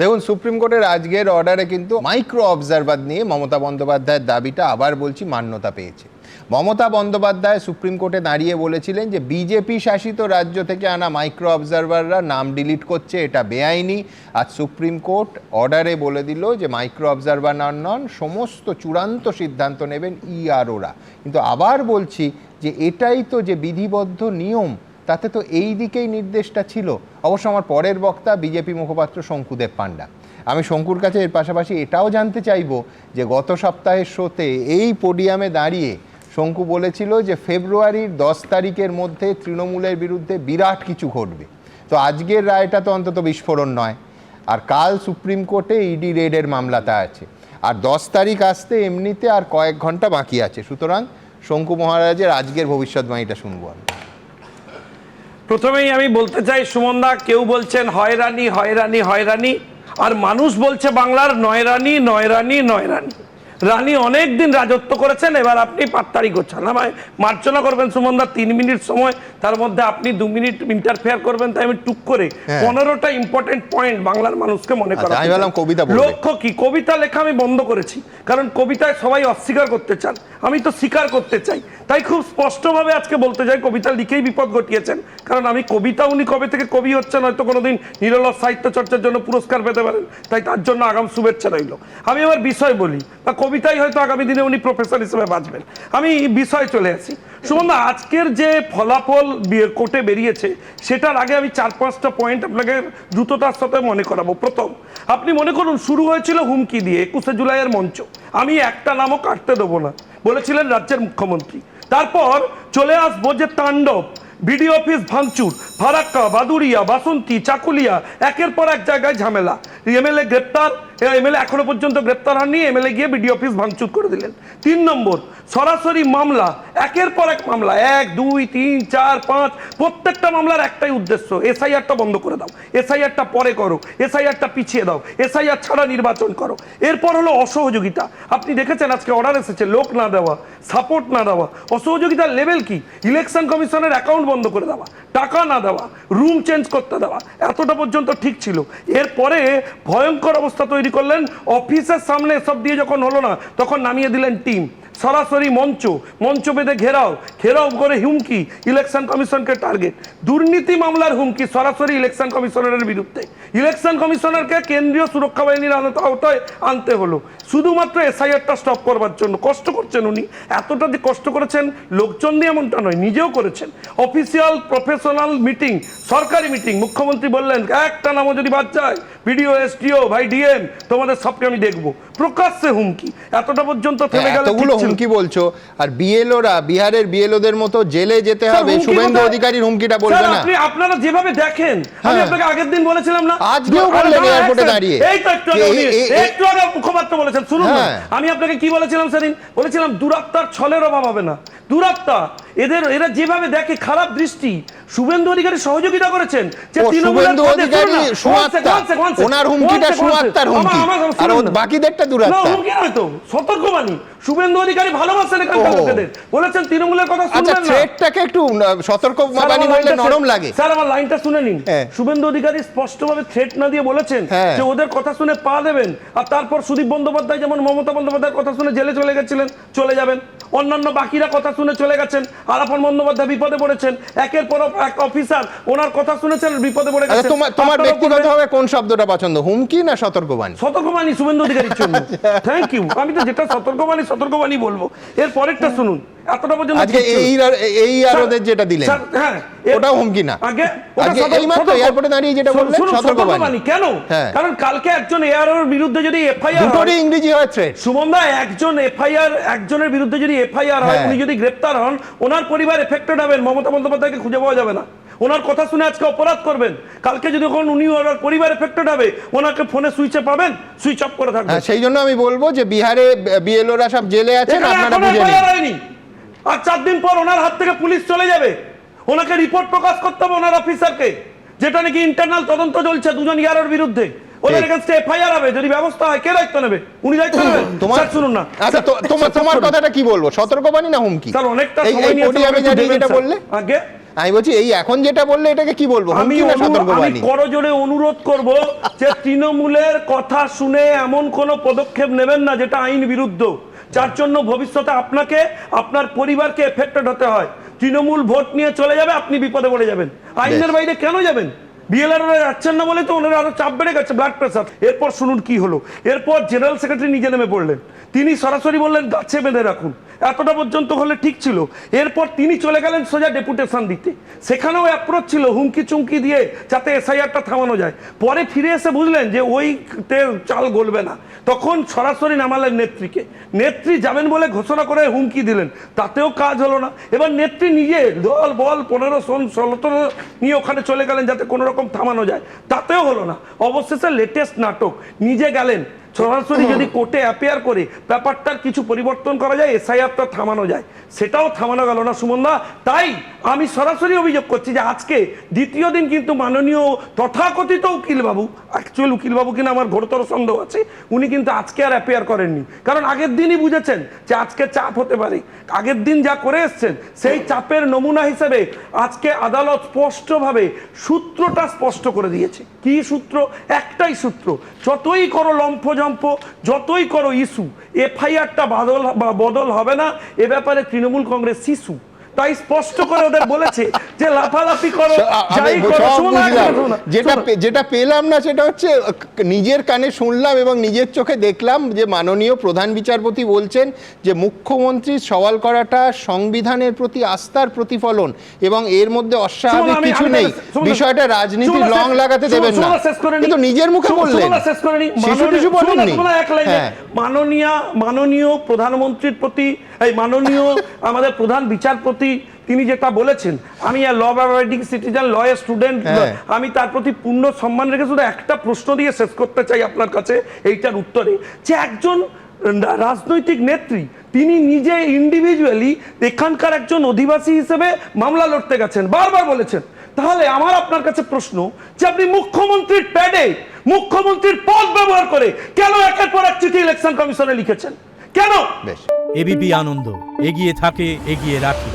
দেখুন, সুপ্রিম কোর্টের আজকের অর্ডারে কিন্তু মাইক্রো অবজারভার নিয়ে মমতা বন্দ্যোপাধ্যায়ের দাবিটা আবার বলছি মান্যতা পেয়েছে। মমতা বন্দ্যোপাধ্যায় সুপ্রিম কোর্টে দাঁড়িয়ে বলেছিলেন যে, বিজেপি শাসিত রাজ্য থেকে আনা মাইক্রো অবজারভাররা নাম ডিলিট করছে, এটা বেআইনি। আর সুপ্রিম কোর্ট অর্ডারে বলে দিল যে মাইক্রো অবজারভার নন নন, সমস্ত চূড়ান্ত সিদ্ধান্ত নেবেন ইআরওরা কিন্তু আবার বলছি যে, এটাই তো যে বিধিবদ্ধ নিয়ম তাতে তো এই দিকেই নির্দেশটা ছিল। অবশ্য আমার পরের বক্তা বিজেপি মুখপাত্র শঙ্কুদেব পান্ডা। আমি শঙ্কুর কাছে এর পাশাপাশি এটাও জানতে চাইব যে গত সপ্তাহের শোতে এই পোডিয়ামে দাঁড়িয়ে শঙ্কু বলেছিল যে ফেব্রুয়ারির দশ তারিখের মধ্যে তৃণমূলের বিরুদ্ধে বিরাট কিছু ঘটবে। তো আজকের রায়টা তো অন্তত বিস্ফোরণ নয়। আর কাল সুপ্রিম কোর্টে ইডি রেডের মামলাটা আছে। আর দশ তারিখ আসতে এমনিতে আর কয়েক ঘণ্টা বাকি আছে। সুতরাং শঙ্কু মহারাজের আজকের ভবিষ্যৎবাণীটা শুনব আমি প্রথমেই আমি বলতে চাই সুমনদা কেউ বলছেন হয়রানি হয়রানি হয়রানি আর মানুষ বলছে বাংলার নয়রানি নয়রানি নয়রানি রানী অনেক দিন রাজত্ব করেছেন এবার আপনি পাত্তারি করছেন আমায় মার্জনা করবেন সুমনদা তিন মিনিট সময় তার মধ্যে আপনি দু মিনিট ইন্টারফেয়ার করবেন তাই আমি টুক করে হ্যাঁ। পনেরোটা ইম্পর্টেন্ট পয়েন্ট বাংলার মানুষকে মনে করা আচ্ছা, ভাবলাম কবিতা লক্ষ্য কি? কবিতা লেখা আমি বন্ধ করেছি কারণ কবিতায় সবাই অস্বীকার করতে চান। আমি তো স্বীকার করতে চাই। তাই খুব স্পষ্টভাবে আজকে বলতে চাই কবিতা লিখেই বিপদ ঘটিয়েছেন কারণ আমি কবিতা উনি কবে থেকে কবি হচ্ছেন হয়তো কোনোদিন নিরলস সাহিত্য চর্চার জন্য পুরস্কার পেতে পারেন। তাই তার জন্য আগাম শুভেচ্ছা রইল। আমি আমার বিষয় বলি বা কবিতাই হয়তো আগামী দিনে উনি প্রফেসর হিসেবে বাঁচবেন। আমি বিষয় চলে আসি। সুমন্দা আজকের যে ফলাফল কোর্টে বেরিয়েছে, সেটার আগে আমি চার, পাঁচটা পয়েন্ট আপনাকে দ্রুততার সাথে মনে করাবো। প্রথম, আপনি মনে করুন, শুরু হয়েছিল হুমকি দিয়ে একুশে জুলাইয়ের মঞ্চ। আমি একটা নামও কাটতে দেবো না, বলেছিলেন রাজ্যের মুখ্যমন্ত্রী। তারপর চলে আসব যে তাণ্ডব বিডি অফিস ভাঙচুর, ফারাক্কা বাদুরিয়া বাসন্তী, চাকুলিয়া, একের পর এক জায়গায় ঝামেলা। এমএলএ গ্রেপ্তার এমএলএ এখনও পর্যন্ত গ্রেপ্তার হননি, এমএলএ গিয়ে বিডি অফিস ভাঙচুর করে দিলেন। তিন নম্বর, সরাসরি মামলা, একের পর এক মামলা, এক, দুই, তিন, চার, পাঁচ, প্রত্যেকটা মামলার একটাই উদ্দেশ্য, এসআইআরটা বন্ধ করে দাও, এসআইআরটা পরে করো, এসআইআরটা পিছিয়ে দাও, এসআইআর ছাড়া নির্বাচন করো। এরপর হলো অসহযোগিতা। আপনি দেখেছেন আজকে অর্ডার এসেছে, লোক না দেওয়া সাপোর্ট না দেওয়া। অসহযোগিতার লেভেল কি? ইলেকশন কমিশনের অ্যাকাউন্ট বন্ধ করে দেওয়া, টাকা না দেওয়া রুম চেঞ্জ করতে দেওয়া, এতটা পর্যন্ত ঠিক ছিল। এরপরে ভয়ঙ্কর অবস্থা তৈরি করলেন অফিসের সামনে সব দিয়ে যখন হলো না তখন নামিয়ে দিলেন টিম সরাসরি মঞ্চ মঞ্চ বেঁধে ঘেরাও ঘেরাও করে হুমকি ইলেকশন কমিশনকে টার্গেট দুর্নীতি মামলার হুমকি সরাসরি ইলেকশন কমিশনারের বিরুদ্ধে। ইলেকশন কমিশনারকে কেন্দ্রীয় সুরক্ষা বাহিনীর আওতায় আনতে হলো। শুধুমাত্র এসআইআরটা স্টপ করবার জন্য। কষ্ট করছেন উনি। এতটা যে কষ্ট করেছেন লোকজন দিয়ে এমনটা নয় নিজেও করেছেন। অফিসিয়াল প্রফেশনাল মিটিং সরকারি মিটিং মুখ্যমন্ত্রী বললেন একটা নামও যদি বাদ যায় বিডিও এসডিও ভাই ডিএম তোমাদের সবকে আমি দেখব। প্রকাশ্যে হুমকি। এতটা পর্যন্ত থেমে গেলে এতগুলো কি বলছো আর বিএলওরা বিহারের বিএলওদের মতো জেলে যেতে হবে শুভেন্দু? অধিকারীর হুমকিটা বলবে না আপনি আপনারা যেভাবে দেখেন আমি হ্যাঁ। আপনাকে আগের দিন বলেছিলাম না আজকেও বললেন এয়ারপোর্টে দাঁড়িয়ে। এই তো একটু আগে একটু আগে মুখপাত্র বলেছেন শুনুন। হ্যাঁ। আমি আপনাকে কি বলেছিলাম সেদিন বলেছিলাম দুরাত্মার ছলের অভাব হবে না দুরাত্মা এদের এরা যেভাবে দেখে খারাপ দৃষ্টি শুভেন্দু অধিকারী সহযোগিতা করেছেন যে শুভেন্দু অধিকারী না, ওনার হুমকিটা। সুয়াত্তার হুমকি। আর না। বাকিদেরটা দুরাত্মা। না, হুমকি নয় তো সতর্কবাণী শুভেন্দু অধিকারী ভালোবাসেন এখানকার ও। লোকেদের বলেছেন তৃণমূলের কথা আচ্ছা শুনবেন না থ্রেটটাকে একটু সতর্ক বাণী বললে নরম লাগে স্যার আমার লাইনটা শুনে নিন হ্যাঁ। শুভেন্দু অধিকারী স্পষ্টভাবে থ্রেট না দিয়ে বলেছেন হ্যাঁ। যে ওদের কথা শুনে পা দেবেন আর তারপর সুদীপ বন্দ্যোপাধ্যায় যেমন মমতা বন্দ্যোপাধ্যায়ের কথা শুনে জেলে চলে গেছিলেন চলে যাবেন অন্যান্য বাকিরা কথা শুনে চলে গেছেন। আরাফান বন্দ্যোপাধ্যায় বিপদে পড়েছেন। একের পর এক অফিসার ওনার কথা শুনেছেন বিপদে পড়ে আচ্ছা গেছেন। তোমার তোমার। ব্যক্তিগতভাবে কোন শব্দটা পছন্দ হুমকি না সতর্কবাণী? সতর্কবাণী শুভেন্দু অধিকারীর জন্য। থ্যাংক ইউ আমি তো যেটা সতর্কবাণী সতর্কবাণী বলব। এর পরেরটা শুনুন। এতটা পর্যন্ত আজকে এই এই আর ওদের যেটা দিলেন। হ্যাঁ ওটাও হুমকি না। আগে আজকে সতর্ক- এইমাত্র এয়ারপোর্টে দাঁড়িয়ে যেটা বললেন সতর্কবাণী কেন? হ্যাঁ। কারণ কালকে একজন এআরওর বিরুদ্ধে যদি এফআইআর দুটোরই ইংরেজি হয় থ্রেট সুমনদা একজন এফআইআর একজনের বিরুদ্ধে যদি এফআইআর হয় হ্যাঁ। উনি যদি গ্রেপ্তার হন ওনার পরিবার এফেক্টেড হবেন মমতা বন্দ্যোপাধ্যায়কে খুঁজে পাওয়া যাবে না। ওনার কথা শুনে আজকে অপরাধ করবেন। কালকে যদি উনি ওনার পরিবার এফেক্টেড হবে ওনাকে ফোনে সুইচে পাবেন সুইচ অফ করে থাকবেন। সেই জন্য আমি বলব যে বিহারে বিএলওরা সব জেলে আছেন আপনারা বুঝে নিন। আর চার দিন পর ওনার হাত থেকে পুলিশ চলে যাবে। ওনাকে রিপোর্ট প্রকাশ করতে হবে ওনার অফিসারকে যেটা নাকি ইন্টারনাল তদন্ত চলছে দুজন ইয়ারের বিরুদ্ধে। ওদের ঠিক। এফআইআর হবে যদি ব্যবস্থা হয় কে দায়িত্ব নেবে? উনি দায়িত্ব নেবেন? তোমার শুনুন না। আচ্ছা তোমার তোমার কথাটা কি বলব? সতর্কবাণী না হুমকি? স্যার অনেকটা সময় নিয়ে podium যেটা বললে? আগে? আমি বলছি এই এখন যেটা বললে এটাকে কি বলব? আমি আমি অনুরোধ করব যে তৃণমূলের কথা শুনে এমন কোন পদক্ষেপ নেবেন না যেটা আইন বিরুদ্ধ। যার জন্য ভবিষ্যতে আপনাকে আপনার পরিবারকে এফেক্টেড হতে হয়। তৃণমূল ভোট নিয়ে চলে যাবে আপনি বিপদে পড়ে যাবেন। আইনের বাইরে কেন যাবেন? বিএলআর যাচ্ছেন না বলে তো ওনার আরও চাপ বেড়ে গেছে ব্লাড প্রেশার এরপর শুনুন কি হলো। এরপর জেনারেল সেক্রেটারি নিজে নেমে পড়লেন। তিনি সরাসরি বললেন, গাছে বেঁধে রাখুন। এতটা পর্যন্ত হলে ঠিক ছিল। এরপর তিনি চলে গেলেন সোজা ডেপুটেশন দিতে। সেখানেও অ্যাপ্রোচ ছিল হুমকি চুমকি দিয়ে যাতে এসআইআরটা থামানো যায়। পরে ফিরে এসে বুঝলেন যে ওই চাল গলবে না। তখন সরাসরি নামালেন নেত্রীকে। নেত্রী যাবেন বলে ঘোষণা করে হুমকি দিলেন। তাতেও কাজ হলো না। এবার নেত্রী নিজে দল, বল, পনেরো, ষোল, ষোলো নিয়ে ওখানে চলে গেলেন যাতে কোনো রকম থামানো যায়। তাতেও হলো না। অবশেষে লেটেস্ট নাটক নিজে গেলেন। সরাসরি যদি কোর্টে অ্যাপিয়ার করে ব্যাপারটার কিছু পরিবর্তন করা যায় এসআইআরটা থামানো যায়। সেটাও থামানো গেল না সুমনদা তাই আমি সরাসরি অভিযোগ করছি যে আজকে দ্বিতীয় দিন কিন্তু মাননীয় তথাকথিত উকিলবাবু অ্যাকচুয়াল উকিলবাবু কিনা আমার ঘোরতর সন্দেহ আছে, উনি কিন্তু আজকে আর অ্যাপিয়ার করেননি। কারণ আগের দিনই বুঝেছেন যে আজকে চাপ হতে পারে। আগের দিন যা করে এসছেন, সেই চাপের নমুনা হিসেবে আজকে আদালত স্পষ্টভাবে সূত্রটা স্পষ্ট করে দিয়েছে। কি সূত্র? একটাই সূত্র। যতই করো লম্ফজম্প যতই করো ইস্যু এফআইআরটা বদল বদল হবে না। এ ব্যাপারে তৃণমূল কংগ্রেস শিশু। তাই স্পষ্ট করে ওদের বলেছে যে লাফালাফি করো যাই করো যেটা যেটা পেলাম না সেটা হচ্ছে নিজের কানে শুনলাম এবং নিজের চোখে দেখলাম যে মাননীয় প্রধান বিচারপতি বলছেন যে মুখ্যমন্ত্রীর সওয়াল করাটা সংবিধানের প্রতি আস্থার প্রতিফলন এবং এর মধ্যে অস্বাভাবিক কিছু নেই। বিষয়টা রাজনীতির সুমন, রং লাগাতে দেবেন না। কিন্তু নিজের মুখে বললেন। শিশু মাননীয়- টিশু বলেননি। হ্যাঁ। মাননীয় মাননীয় প্রধানমন্ত্রীর প্রতি এই মাননীয় আমাদের প্রধান বিচারপতি তিনি যেটা বলেছেন আমি law abiding citizen law student. আমি তার প্রতি পূর্ণ সম্মান রেখে শুধু একটা প্রশ্ন দিয়ে শেষ করতে চাই আপনার কাছে এইটার উত্তরে। যে একজন রাজনৈতিক নেত্রী তিনি নিজে ইন্ডিভিজুয়ালি এখানকার একজন অধিবাসী হিসেবে মামলা লড়তে গেছেন বারবার বলেছেন। তাহলে আমার আপনার কাছে প্রশ্ন যে আপনি মুখ্যমন্ত্রীর প্যাডে মুখ্যমন্ত্রীর পদ ব্যবহার করে কেন একের পর এক চিঠি ইলেকশন কমিশনে লিখেছেন? কেন? বেশ। এবিপি আনন্দ এগিয়ে থাকে এগিয়ে রাখে।